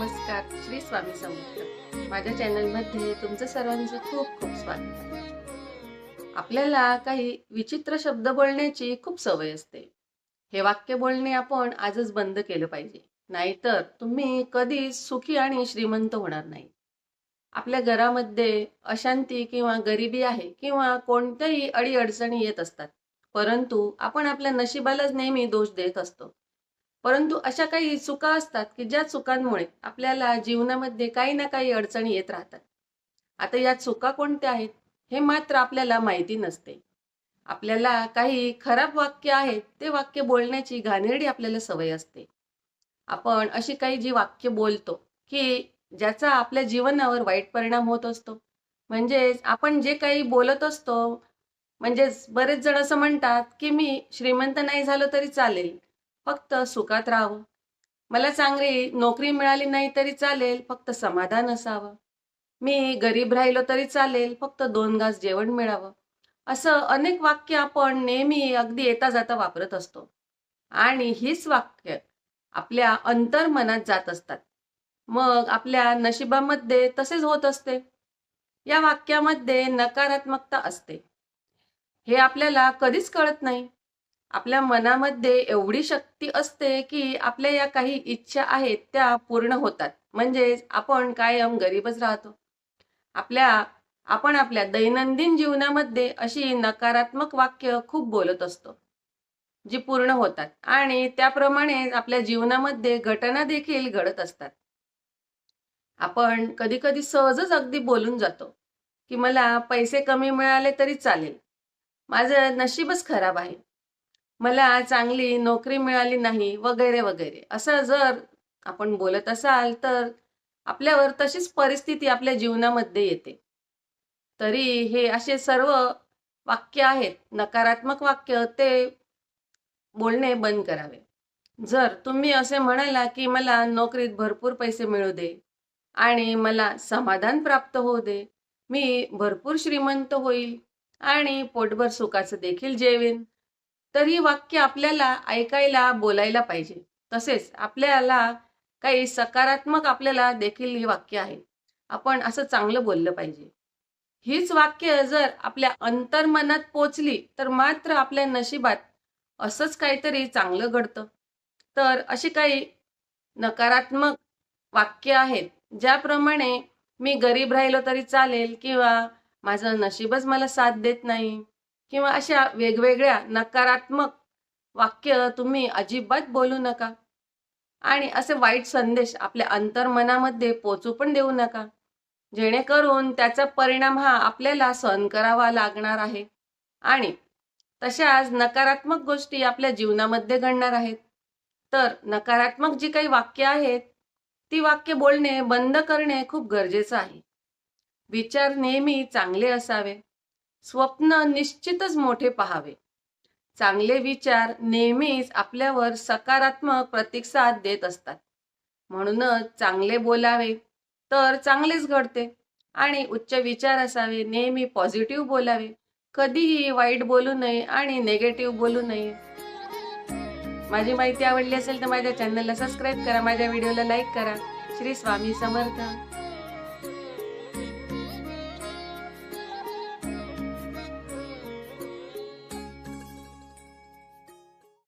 नमस्कार श्री स्वामी समर्थ. माझ्या चॅनलमध्ये तुमचं सर्वांचं खूप खूप स्वागत. आपल्याला काही विचित्र शब्द बोलण्याची खूप सवय असते. हे वाक्य बोलणे आपण आजच बंद केलं पाहिजे. नाहीतर तुम्ही कधीच सुखी आणि श्रीमंत होणार नाही. आपल्या घरामध्ये अशांती किंवा गरिबी आहे किंवा कोणत्याही अडीअडचणी येत असतात. परंतु आपण आपल्या नशिबालाच नेहमी दोष देत असतो. परंतु अशा काही चुका असतात की ज्या चुकांमुळे आपल्याला जीवनामध्ये काही ना काही अडचणी येत राहतात. आता या चुका कोणत्या आहेत हे मात्र आपल्याला माहिती नसते. आपल्याला काही खराब वाक्य आहेत ते वाक्य बोलण्याची घाणेरडी आपल्याला सवय असते. आपण अशी काही जी वाक्य बोलतो की ज्याचा आपल्या जीवनावर वाईट परिणाम होत असतो. म्हणजेच आपण जे काही बोलत असतो म्हणजेच बरेच जण असं म्हणतात की मी श्रीमंत नाही झालो तरी चालेल. फक्त सुखात राहावं. मला चांगली नोकरी मिळाली नाही तरी चालेल फक्त समाधान असावं. मी गरीब राहिलो तरी चालेल फक्त दोन घास जेवण मिळावं. असं अनेक वाक्य आपण नेहमी अगदी येता जाता वापरत असतो. आणि हीच वाक्य आपल्या अंतर्मनात जात असतात. मग आपल्या नशिबामध्ये तसेच होत असते. या वाक्यामध्ये नकारात्मकता असते. हे आपल्याला कधीच कळत नाही. आपल्या मनामध्ये एवढी शक्ती असते की आपल्या या काही इच्छा आहेत त्या पूर्ण होतात. म्हणजेच आपण कायम गरीबच राहतो. आपल्या आपण आपल्या दैनंदिन जीवनामध्ये अशी नकारात्मक वाक्य खूप बोलत असतो जी पूर्ण होतात. आणि त्याप्रमाणे आपल्या जीवनामध्ये घटना देखील घडत असतात. आपण कधी कधी सहजच अगदी बोलून जातो की मला पैसे कमी मिळाले तरी चालेल. माझं नशीबच खराब आहे. मला चांगली नोकरी मिळाली नाही वगैरे वगैरे. असं जर आपण बोलत असाल तर आपल्यावर तशीच परिस्थिती आपल्या जीवनामध्ये येते. तरी हे असे सर्व वाक्य आहेत नकारात्मक वाक्य ते बोलणे बंद करावे. जर तुम्ही असे म्हणाला की मला नोकरीत भरपूर पैसे मिळू दे आणि मला समाधान प्राप्त होऊ दे मी भरपूर श्रीमंत होईल आणि पोटभर सुखाचं देखील जेवेन. तर ही वाक्य आपल्याला ऐकायला बोलायला पाहिजे. तसेच आपल्याला काही सकारात्मक आपल्याला देखील ही वाक्य आहे. आपण असं चांगलं बोललं पाहिजे. हीच वाक्य जर आपल्या अंतर्मनात पोचली तर मात्र आपल्या नशिबात असंच काहीतरी चांगलं घडतं. तर अशी काही नकारात्मक वाक्य आहेत ज्याप्रमाणे मी गरीब राहिलो तरी चालेल किंवा माझं नशीबच मला साथ देत नाही. किंवा अशा वेगवेगळ्या नकारात्मक वाक्य तुम्ही अजिबात बोलू नका. आणि असे वाईट संदेश आपल्या अंतर्मनामध्ये पोचू पण देऊ नका. जेणेकरून त्याचा परिणाम हा आपल्याला सहन करावा लागणार आहे. आणि तशाच नकारात्मक गोष्टी आपल्या जीवनामध्ये घडणार आहेत. तर नकारात्मक जी काही वाक्य आहेत ती वाक्य बोलणे बंद करणे खूप गरजेचं आहे. विचार नेहमी चांगले असावे. स्वप्न निश्चितच मोठे पहावे. चांगले विचार नेहमीच आपल्यावर सकारात्मक प्रतिसाद देत असतात. म्हणूनच चांगले बोलावे तर चांगलेच घडते आणि उच्च विचार असावे नेहमी पॉझिटिव्ह बोलावे. कधीही वाईट बोलू नये आणि नेगेटिव्ह बोलू नये. माझी माहिती आवडली असेल तर माझ्या चॅनलला सबस्क्राईब करा माझ्या व्हिडिओला लाईक करा. श्री स्वामी समर्थ.